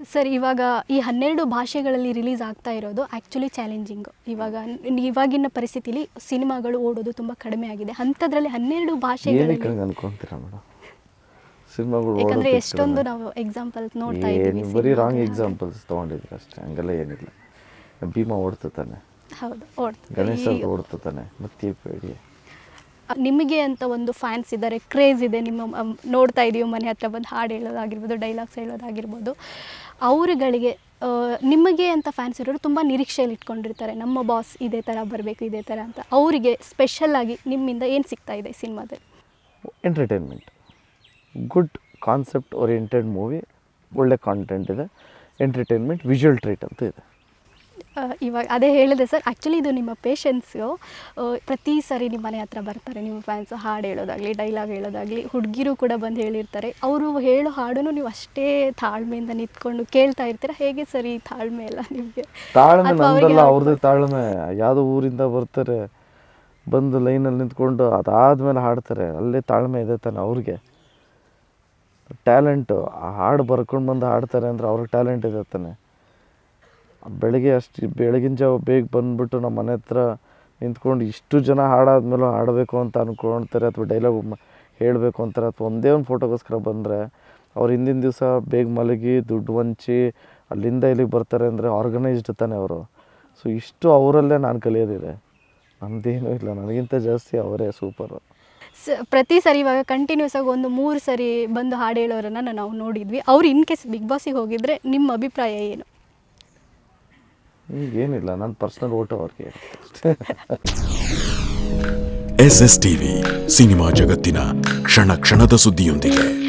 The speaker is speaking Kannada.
ಸರ್ ಇವಾಗ ಈ ಹನ್ನೆರಡು ಭಾಷೆಗಳಲ್ಲಿ ರಿಲೀಸ್ ಆಗ್ತಾ ಇರೋದು ಆ್ಯಕ್ಚುಲಿ ಚಾಲೆಂಜಿಂಗ್ ಇವಾಗ ಇವಾಗಿನ ಪರಿಸ್ಥಿತಿಲಿ ಸಿನಿಮಾಗಳು ಓಡೋದು ತುಂಬ ಕಡಿಮೆ ಆಗಿದೆ. ಅಂಥದ್ರಲ್ಲಿ ಹನ್ನೆರಡು ಭಾಷೆಗಳಲ್ಲಿ ಅನ್ಕೊಂತೀರಾ ಮೇಡಮ್ ಸಿನಿಮಾಗಳು ಯಾಕಂದ್ರೆ ಎಷ್ಟೊಂದು ನಾವು ಎಕ್ಸಾಂಪಲ್ ನೋಡ್ತಾ ಇದ್ದೀವಿ ಬರೀ ರಾಂಗ್. ಎಕ್ಸಾಂಪಲ್ಸ್ ತಗೊಂಡಿದ್ರು ಅಷ್ಟೇ? ಹಂಗೆಲ್ಲ ಏನಿಲ್ಲ. ಭೀಮಾ ಓಡ್ತಾನೆ ಹೌದು ಓಡ್ತಾನೆ ಗಣೇಶ ಓಡ್ತಾನೆ ಮತ್ತೆ ಬೇಡಿ ನಿಮಗೆ ಅಂತ ಒಂದು ಫ್ಯಾನ್ಸ್ ಇದ್ದಾರೆ ಕ್ರೇಜ್ ಇದೆ, ನಿಮ್ಮ ನೋಡ್ತಾ ಇದೀವಿ ಮನೆ ಹತ್ರ ಬಂದು ಹಾಡು ಹೇಳೋದಾಗಿರ್ಬೋದು ಡೈಲಾಗ್ಸ್ ಹೇಳೋದಾಗಿರ್ಬೋದು, ಅವರುಗಳಿಗೆ ನಿಮಗೆ ಅಂತ ಫ್ಯಾನ್ಸ್ ಇರೋರು ತುಂಬ ನಿರೀಕ್ಷೆಯಲ್ಲಿ ಇಟ್ಕೊಂಡಿರ್ತಾರೆ, ನಮ್ಮ ಬಾಸ್ ಇದೇ ಥರ ಬರಬೇಕು, ಇದೇ ಥರ ಅಂತ. ಅವರಿಗೆ ಸ್ಪೆಷಲ್ಲಾಗಿ ನಿಮ್ಮಿಂದ ಏನು ಸಿಗ್ತಾ ಇದೆ ಸಿನಿಮಾದಲ್ಲಿ? Entertainment good concept oriented movie ಒಳ್ಳೆ ಕಾಂಟೆಂಟ್ ಇದೆ. ಎಂಟರ್ಟೈನ್ಮೆಂಟ್ ವಿಜುವಲ್ ಟ್ರೀಟ್ ಅಂತ ಇದೆ. ಇವಾಗ ಅದೇ ಹೇಳಿದೆ ಸರ್. ಆ್ಯಕ್ಚುಲಿ ಇದು ನಿಮ್ಮ ಪೇಷನ್ಸು ಪ್ರತಿ ಸರಿ ನಿಮ್ಮ ಮನೆ ಹತ್ರ ಬರ್ತಾರೆ. ನಿಮ್ಮ ಫ್ಯಾನ್ಸು ಹಾಡು ಹೇಳೋದಾಗಲಿ ಡೈಲಾಗ್ ಹೇಳೋದಾಗಲಿ ಹುಡುಗಿರು ಕೂಡ ಬಂದು ಹೇಳಿರ್ತಾರೆ. ಅವರು ಹೇಳೋ ಹಾಡನ್ನು ನೀವು ಅಷ್ಟೇ ತಾಳ್ಮೆಯಿಂದ ನಿಂತ್ಕೊಂಡು ಕೇಳ್ತಾ ಇರ್ತೀರ? ಹೇಗೆ ಸರ್ ಈ ತಾಳ್ಮೆ ಎಲ್ಲ ನಿಮಗೆ? ತಾಳ್ಮೆ ಅವ್ರದ್ದು ತಾಳ್ಮೆ. ಯಾವುದೋ ಊರಿಂದ ಬರ್ತಾರೆ ಬಂದು ಲೈನಲ್ಲಿ ನಿಂತ್ಕೊಂಡು ಅದಾದ್ಮೇಲೆ ಹಾಡ್ತಾರೆ. ಅಲ್ಲೇ ತಾಳ್ಮೆ ಇದೆ ತಾನೆ ಅವ್ರಿಗೆ. ಟ್ಯಾಲೆಂಟು ಆ ಹಾಡು ಬರ್ಕೊಂಡು ಬಂದು ಹಾಡ್ತಾರೆ ಅಂದ್ರೆ ಅವ್ರಿಗೆ ಟ್ಯಾಲೆಂಟ್ ಇದೆ ತಾನೆ. ಬೆಳಗ್ಗೆ ಅಷ್ಟು ಬೆಳಗಿನ ಜಾವ ಬೇಗ ಬಂದ್ಬಿಟ್ಟು ನಮ್ಮ ಮನೆ ಹತ್ರ ನಿಂತ್ಕೊಂಡು ಇಷ್ಟು ಜನ ಹಾಡಾದ್ಮೇಲೆ ಹಾಡಬೇಕು ಅಂತ ಅಂದ್ಕೊಳ್ತಾರೆ ಅಥವಾ ಡೈಲಾಗ್ ಹೇಳಬೇಕು ಅಂತಾರೆ. ಅಥವಾ ಒಂದೇ ಒಂದು ಫೋಟೋಗೋಸ್ಕರ ಬಂದರೆ ಅವ್ರು ಹಿಂದಿನ ದಿವಸ ಬೇಗ ಮಲಗಿ ದುಡ್ಡು ವಂಚಿ ಅಲ್ಲಿಂದ ಇಲ್ಲಿಗೆ ಬರ್ತಾರೆ ಅಂದರೆ ಆರ್ಗನೈಸ್ಡ್ ತಾನೇ ಅವರು. ಸೊ ಇಷ್ಟು ಅವರಲ್ಲೇ ನಾನು ಕಲಿಯೋದಿದೆ. ನಮ್ಮದೇನೂ ಇಲ್ಲ. ನನಗಿಂತ ಜಾಸ್ತಿ ಅವರೇ ಸೂಪರು ಸ, ಪ್ರತಿ ಸರಿ ಇವಾಗ ಕಂಟಿನ್ಯೂಸ್ ಆಗಿ ಒಂದು ಮೂರು ಸರಿ ಬಂದು ಹಾಡು ಹೇಳೋರನ್ನು ನಾವು ನೋಡಿದ್ವಿ. ಅವ್ರು ಇನ್ ಕೇಸ್ ಬಿಗ್ ಬಾಸಿಗೆ ಹೋಗಿದ್ರೆ ನಿಮ್ಮ ಅಭಿಪ್ರಾಯ ಏನು? ಈಗ ಏನಿಲ್ಲ ನನ್ನ ಪರ್ಸ್ನಲ್ ಓಟು ಅವ್ರಿಗೆ. ಎಸ್ ಎಸ್ ಟಿವಿ ಸಿನಿಮಾ ಜಗತ್ತಿನ ಕ್ಷಣ ಕ್ಷಣದ ಸುದ್ದಿಯೊಂದಿಗೆ.